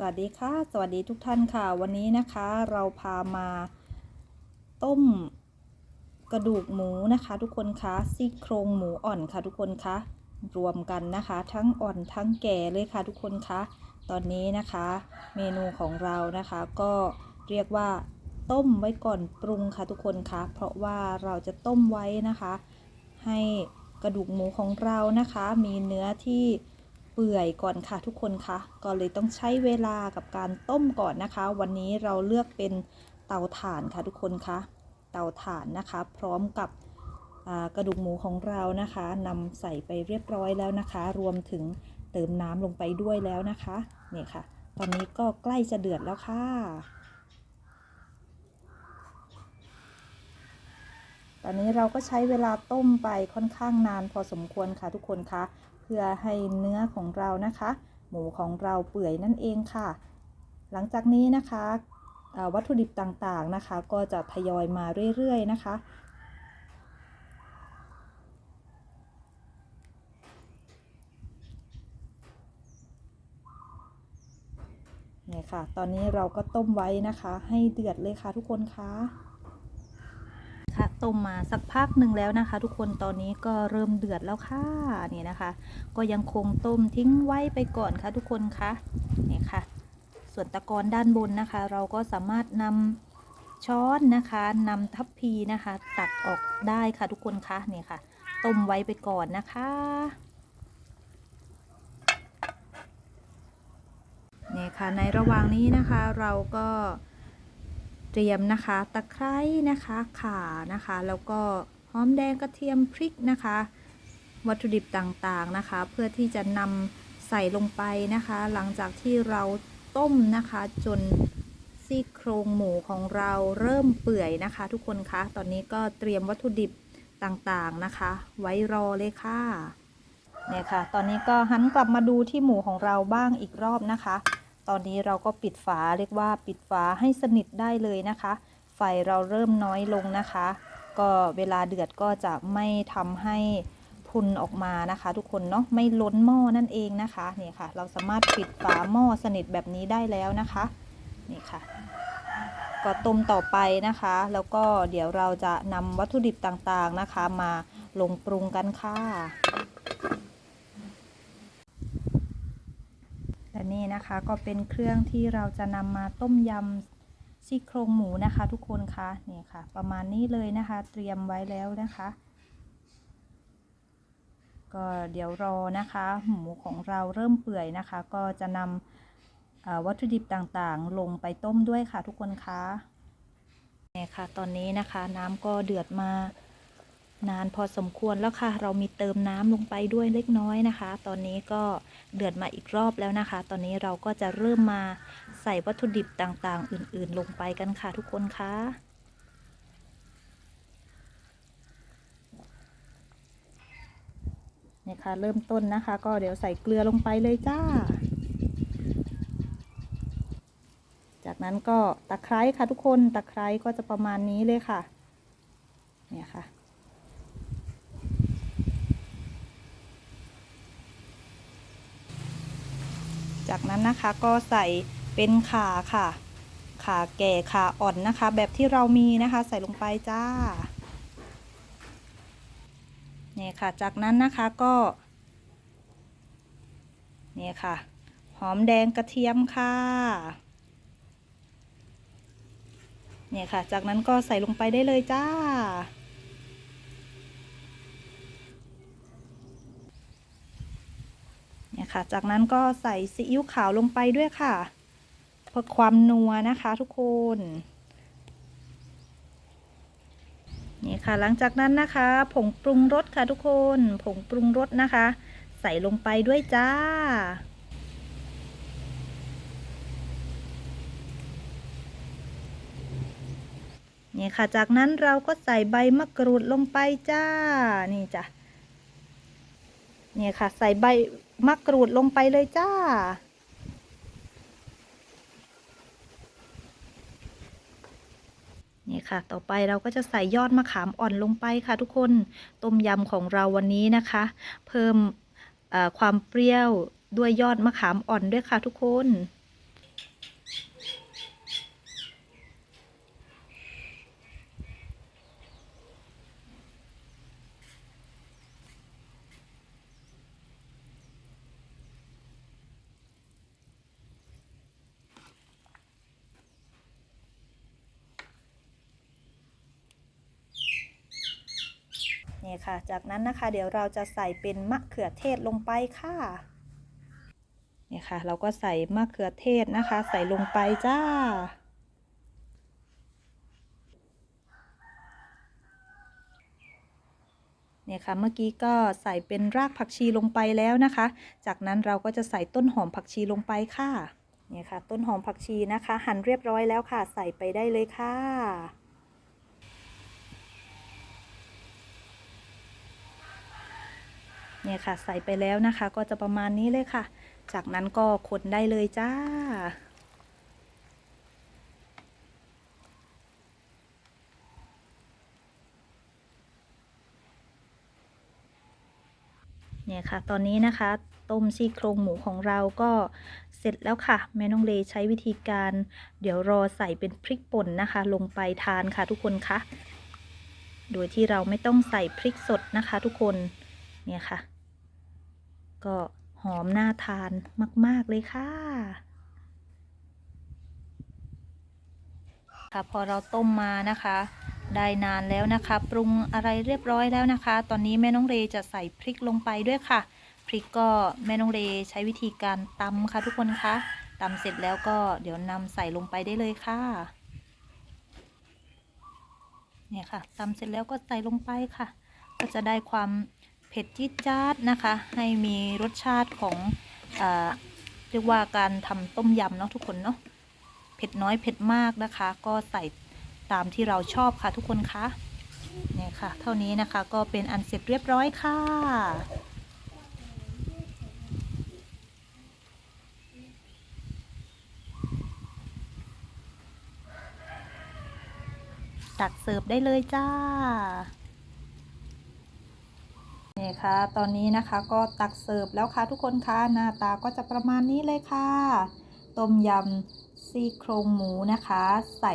สวัสดีค่ะ สวัสดีทุกท่านค่ะ วันนี้นะคะเราพามาต้มกระดูกหมูนะคะ ทุกคนคะซี่โครงหมูอ่อนค่ะทุกคนคะรวมกันนะคะ ทั้งอ่อนทั้งแก่เลยค่ะทุกคนคะตอนนี้นะคะ เมนูของเรานะคะก็เรียกว่าต้มไว้ก่อนปรุงค่ะทุกคนคะเพราะว่าเราจะต้มไว้นะคะ ให้กระดูกหมูของเรานะคะ มีเนื้อที่ เปื่อยก่อนค่ะทุกคนคะก็เลยต้องใช้เวลากับการต้มก่อนนะคะ วันนี้เราเลือกเป็นเตาถ่านค่ะทุกคนคะเตาถ่านนะคะ พร้อมกับกระดูกหมูของเรานะคะนำใส่ไปเรียบร้อยแล้วนะคะ รวมถึงเติมน้ำลงไปด้วยแล้วนะคะนี่ค่ะ ตอนนี้ก็ใกล้จะเดือดแล้วค่ะ ตอนนี้เราก็ใช้เวลาต้มไปค่อนข้างนานพอสมควรค่ะทุกคนคะ พื่อให้เนื้อของเรานะคะ หมูของเราเปื่อยนั่นเองค่ะ หลังจากนี้นะคะวัตถุดิบต่างๆนะคะ ก็จะทยอยมาเรื่อยๆนะคะเนี่ยค่ะ ตอนนี้เราก็ต้มไว้นะคะ ให้เดือดเลยค่ะทุกคนคะค่ะ ต้มมาสักพักหนึ่งแล้วนะคะ ทุกคนตอนนี้ก็เริ่มเดือดแล้วค่ะนี่นะคะ ก็ยังคงต้มทิ้งไว้ไปก่อนค่ะทุกคนคะนี่ค่ะ ส่วนตะกอนด้านบนนะคะ เราก็สามารถนำช้อนนะคะนำทัพพีนะคะ ตักออกได้ค่ะทุกคนคะนี่ค่ะ ต้มไว้ไปก่อนนะคะนี่ค่ะในระหว่างนี้นะคะเราก็ รียมนะคะ ตะไคร้นะคะข่านะคะ แล้วก็หอมแดงกระเทียมพริกนะคะ วัตถุดิบต่างๆนะคะ เพื่อที่จะนำใส่ลงไปนะคะ หลังจากที่เราต้มนะคะ จนซี่โครงหมูของเราเริ่มเปื่อยนะคะ ทุกคนคะตอนนี้ก็เตรียมวัตถุดิบต่างๆนะคะ ไว้รอเลยค่ะเนี่ยค่ะ ตอนนี้ก็หันกลับมาดูที่หมูของเราบ้างอีกรอบนะคะ ตอนนี้เราก็ปิดฝาเรียกว่าปิดฝาให้สนิทได้เลยนะคะ ไฟเราเริ่มน้อยลงนะคะ ก็เวลาเดือดก็จะไม่ทำให้พุนออกมานะคะ ทุกคนเนาะไม่ล้นหม้อนั่นเองนะคะนี่ค่ะ เราสามารถปิดฝาหม้อสนิทแบบนี้ได้แล้วนะคะนี่ค่ะ ก็ต้มต่อไปนะคะ แล้วก็เดี๋ยวเราจะนำวัตถุดิบต่างๆนะคะ มาลงปรุงกันค่ะ และ นี่นะคะ ก็เป็นเครื่องที่เราจะนำมาต้มยำซี่โครงหมูนะคะ ทุกคนคะนี่ค่ะ ประมาณนี้เลยนะคะ เตรียมไว้แล้วนะคะ ก็เดี๋ยวรอนะคะ หมูของเราเริ่มเปื่อยนะคะ ก็จะนำวัตถุดิบต่างๆ ลงไปต้มด้วยค่ะ ทุกคนคะนี่ค่ะ ตอนนี้นะคะ น้ำก็เดือดมา นานพอสมควรแล้วค่ะ เรามีเติมน้ำลงไปด้วยเล็กน้อยนะคะ ตอนนี้ก็เดือดมาอีกรอบแล้วนะคะ ตอนนี้เราก็จะเริ่มมาใส่วัตถุดิบต่างๆ อื่นๆ ลงไปกันค่ะทุกคนคะเนี่ยค่ะเริ่มต้นนะคะ ก็เดี๋ยวใส่เกลือลงไปเลยจ้า จากนั้นก็ตะไคร้ค่ะทุกคนตะไคร้ก็จะประมาณนี้เลยค่ะ เนี่ยค่ะ จากนั้นนะคะก็ใส่เป็นขาค่ะ ขาแก่ขาอ่อนนะคะ แบบที่เรามีนะคะใส่ลงไปจ้าเนี่ยค่ะ จากนั้นนะคะก็เนี่ยค่ะ หอมแดงกระเทียมค่ะเนี่ยค่ะ จากนั้นก็ใส่ลงไปได้เลยจ้า เนี่ย ค่ะ จากนั้นก็ใส่ซีอิ๊วขาวลงไปด้วยค่ะ เพื่อความนัวนะคะทุกคน นี่ค่ะ หลังจากนั้นนะคะ ผงปรุงรสค่ะทุกคน ผงปรุงรสนะคะ ใส่ลงไปด้วยจ้านี่ค่ะ จากนั้นเราก็ใส่ใบมะกรูดลงไปจ้า นี่จ้ะ เนี่ยค่ะ ใส่ใบ มะกรูดลงไปเลยจ้า นี่ค่ะ ต่อไปเราก็จะใส่ยอดมะขามอ่อนลงไปค่ะทุกคน ต้มยำของเราวันนี้นะคะ เพิ่มความเปรี้ยวด้วยยอดมะขามอ่อนด้วยค่ะทุกคน ค่ะ จากนั้นนะคะ เดี๋ยวเราจะใส่เป็นมะเขือเทศลงไปค่ะเนี่ยค่ะ เราก็ใส่มะเขือเทศนะคะ ใส่ลงไปจ้าเนี่ยค่ะเมื่อกี้ก็ใส่เป็นรากผักชีลงไปแล้วนะคะ จากนั้นเราก็จะใส่ต้นหอมผักชีลงไปค่ะเนี่ยค่ะ ต้นหอมผักชีนะคะ หั่นเรียบร้อยแล้วค่ะ ใส่ไปได้เลยค่ะ เนี่ยค่ะ ใส่ไปแล้วนะคะ ก็จะประมาณนี้เลยค่ะ จากนั้นก็คนได้เลยจ้าเนี่ยค่ะ ตอนนี้นะคะ ต้มซี่โครงหมูของเราก็เสร็จแล้วค่ะ แม่น้องเลใช้วิธีการ เดี๋ยวรอใส่เป็นพริกป่นนะคะ ลงไปทานค่ะทุกคนคะโดยที่เราไม่ต้องใส่พริกสดนะคะทุกคน เนี่ยค่ะ ก็หอมน่าทานมาก ๆ เลยค่ะ ค่ะพอเราต้มมานะคะ ได้นานแล้วนะคะ ปรุงอะไรเรียบร้อยแล้วนะคะ ตอนนี้แม่น้องเรจะใส่พริกลงไปด้วยค่ะ พริกก็แม่น้องเรใช้วิธีการตำค่ะทุกคนคะตำเสร็จแล้วก็เดี๋ยวนำใส่ลงไปได้เลยค่ะเนี่ยค่ะตำเสร็จแล้วก็ใส่ลงไปค่ะ ก็จะได้ความ ผ็ดจี๊ดจ๊าดนะคะ ให้มีรสชาติของเอเรียกว่าการทำต้มยำเนาะทุกคนเนาะเผ็ดน้อยเผ็ดมากนะคะ ก็ใส่ตามที่เราชอบค่ะทุกคนคะเนี่ยค่ะ เท่านี้นะคะก็เป็นอันเสร็จเรียบร้อยค่ะตักเสิร์ฟได้เลยจ้า นี่ค่ะ ตอนนี้นะคะก็ตักเสิร์ฟแล้วค่ะทุกคนคะหน้าตาก็จะประมาณนี้เลยค่ะ ต้มยำซี่โครงหมูนะคะ ใส่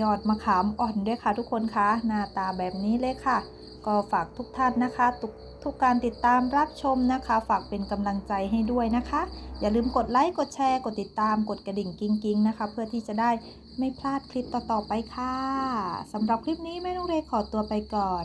ยอดมะขามอ่อนด้วยค่ะทุกคนคะหน้าตาแบบนี้เลยค่ะ ก็ฝากทุกท่านนะคะทุกทุกการติดตามรับชมนะคะ ฝากเป็นกำลังใจให้ด้วยนะคะ อย่าลืมกดไลค์กดแชร์ กดติดตามกดกระดิ่งกิ้งๆนะคะ เพื่อที่จะได้ไม่พลาดคลิปต่อๆไปค่ะสำหรับคลิปนี้แม่น้องเรขอตัวไปก่อน